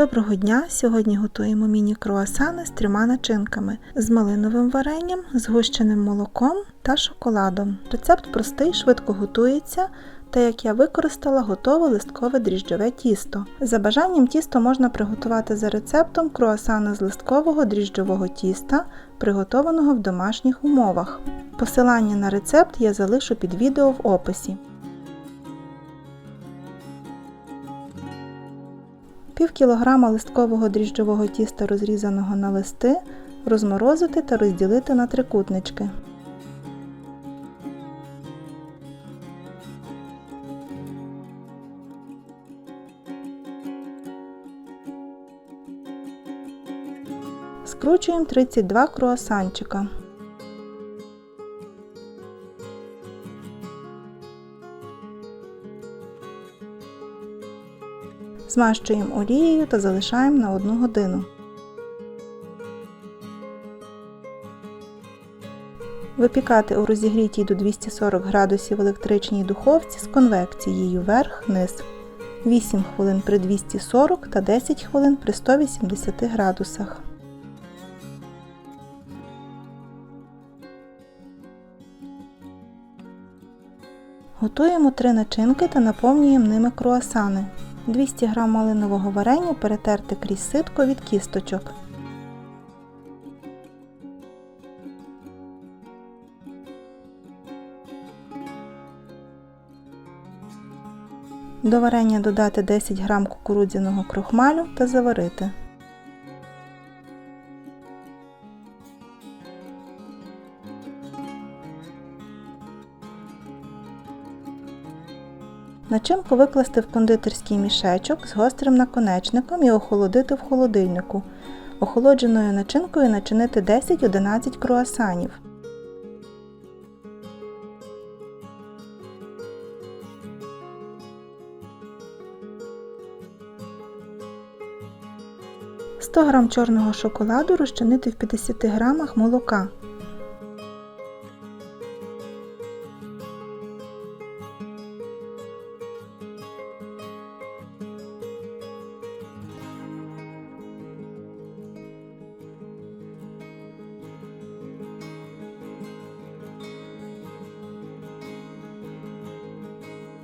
Доброго дня! Сьогодні готуємо міні-круасани з трьома начинками з малиновим варенням, згущеним молоком та шоколадом. Рецепт простий, швидко готується, та як я використала готове листкове дріжджове тісто. За бажанням тісто можна приготувати за рецептом круасани з листкового дріжджового тіста, приготованого в домашніх умовах. Посилання на рецепт я залишу під відео в описі. Пів кілограма листкового дріжджового тіста розрізаного на листи, розморозити та розділити на трикутнички. Скручуємо 32 круасанчика. Змащуємо олією та залишаємо на 1 годину. Випікати у розігрітій до 240 градусів електричній духовці з конвекцією верх-низ 8 хвилин при 240 та 10 хвилин при 180 градусах. Готуємо три начинки та наповнюємо ними круасани. 200 г малинового варення перетерти крізь ситко від кісточок. До варення додати 10 г кукурудзяного крохмалю та заварити. Начинку викласти в кондитерський мішечок з гострим наконечником і охолодити в холодильнику. Охолодженою начинкою начинити 10-11 круасанів. Сто г чорного шоколаду розчинити в 50 г молока.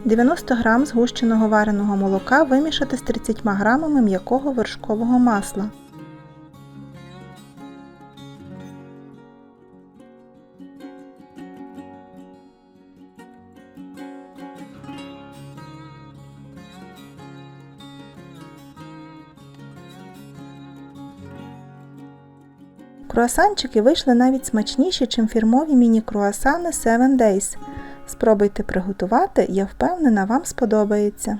Дев'яносто грам згущеного вареного молока вимішати з 30 грамами м'якого вершкового масла. Круасанчики вийшли навіть смачніші, чим фірмові міні-круасани 7 Days. Спробуйте приготувати, я впевнена, вам сподобається.